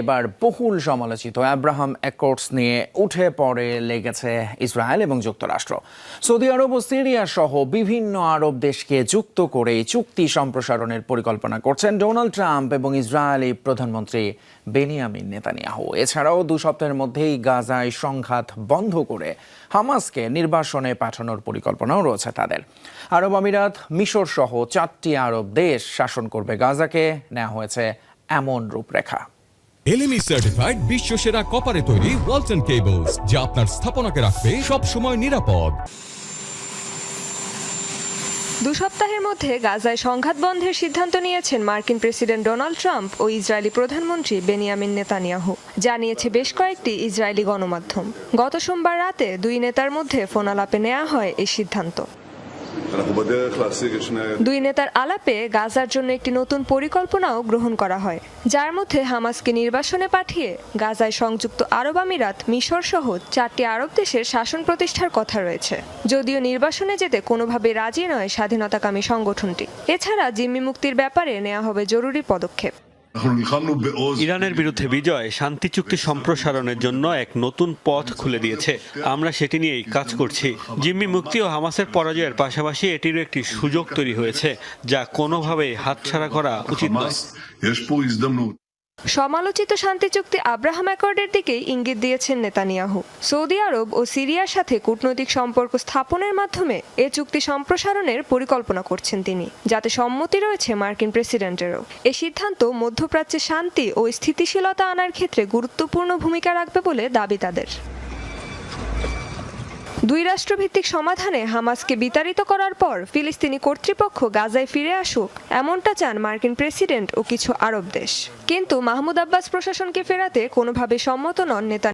এবার বহুল সমালোচিত। আব্রাহাম অ্যাকর্ডস নিয়ে উঠে পড়ে লেগেছে ইসরায়েল এবং যুক্তরাষ্ট্র। সৌদি আরব ও সিরিয়া সহ বিভিন্ন আরব দেশকে যুক্ত করে চুক্তি সম্প্রসারণের পরিকল্পনা করছেন ডোনাল্ড ট্রাম্প এবং ইসরায়েলি প্রধানমন্ত্রী বেনিয়ামিন নেতানিয়াহু। এছাড়াও দু সপ্তাহের মধ্যেই গাজায় সংঘাত বন্ধ করে হামাসকে নির্বাসনে পাঠানোর পরিকল্পনাও রয়েছে তাদের। আরব আমিরাত মিশর সহ চারটি আরব দেশ শাসন করবে গাজাকে। নেওয়া হয়েছে এমন রূপরেখা। এলএমই সার্টিফাইড বিশ্ব সেরা কপারে তৈরি ওয়ালটন কেবলস যা আপনার স্থাপনাকে রাখবে সব সময় নিরাপদ। দু সপ্তাহের মধ্যে গাজায় সংঘাত বন্ধের সিদ্ধান্ত নিয়েছেন মার্কিন প্রেসিডেন্ট ডোনাল্ড ট্রাম্প ও ইসরায়েলি প্রধানমন্ত্রী বেনিয়ামিন নেতানিয়াহু। জানিয়েছে বেশ কয়েকটি ইসরায়েলি গণমাধ্যম। গত সোমবার রাতে দুই নেতার মধ্যে ফোনালাপে নেওয়া হয় এই সিদ্ধান্ত। দুই নেতার আলাপে গাজার জন্য একটি নতুন পরিকল্পনাও গ্রহণ করা হয়। যার মধ্যে হামাসকে নির্বাসনে পাঠিয়ে গাজায় সংযুক্ত আরব আমিরাত, মিশর সহ চারটি আরব দেশের শাসন প্রতিষ্ঠার কথা রয়েছে। যদিও নির্বাসনে যেতে কোনোভাবে রাজি নয় স্বাধীনতাকামী সংগঠনটি। এছাড়া জিম্মি মুক্তির ব্যাপারে নেওয়া হবে জরুরি পদক্ষেপ। ইরানের বিরুদ্ধে বিজয় শান্তি চুক্তি সম্প্রসারণের জন্য এক নতুন পথ খুলে দিয়েছে। আমরা সেটি নিয়েই কাজ করছি। জিম্মি মুক্তি ও হামাসের পরাজয়ের পাশাপাশি এটির একটি সুযোগ তৈরি হয়েছে যা কোনোভাবেই হাতছাড়া করা উচিত নয়। সমালোচিত শান্তি চুক্তি আব্রাহাম অ্যাকর্ডের দিকেই ইঙ্গিত দিয়েছেন নেতানিয়াহু। সৌদি আরব ও সিরিয়ার সাথে কূটনৈতিক সম্পর্ক স্থাপনের মাধ্যমে এ চুক্তি সম্প্রসারণের পরিকল্পনা করছেন তিনি, যাতে সম্মতি রয়েছে মার্কিন প্রেসিডেন্টেরও। এ সিদ্ধান্ত মধ্যপ্রাচ্যে শান্তি ও স্থিতিশীলতা আনার ক্ষেত্রে গুরুত্বপূর্ণ ভূমিকা রাখবে বলে দাবি তাদের। দুই রাষ্ট্রভিত্তিক সমাধানে হামাসকে বিতাড়িত করার পর ফিলিস্তিনি কর্তৃপক্ষ গাজায় ফিরে আসুক, এমনটা চান মার্কিন প্রেসিডেন্ট ও কিছু আরব দেশ। কিন্তু মাহমুদ আব্বাস প্রশাসনকে ফেরাতে কোনোভাবে সম্মত নন নেতা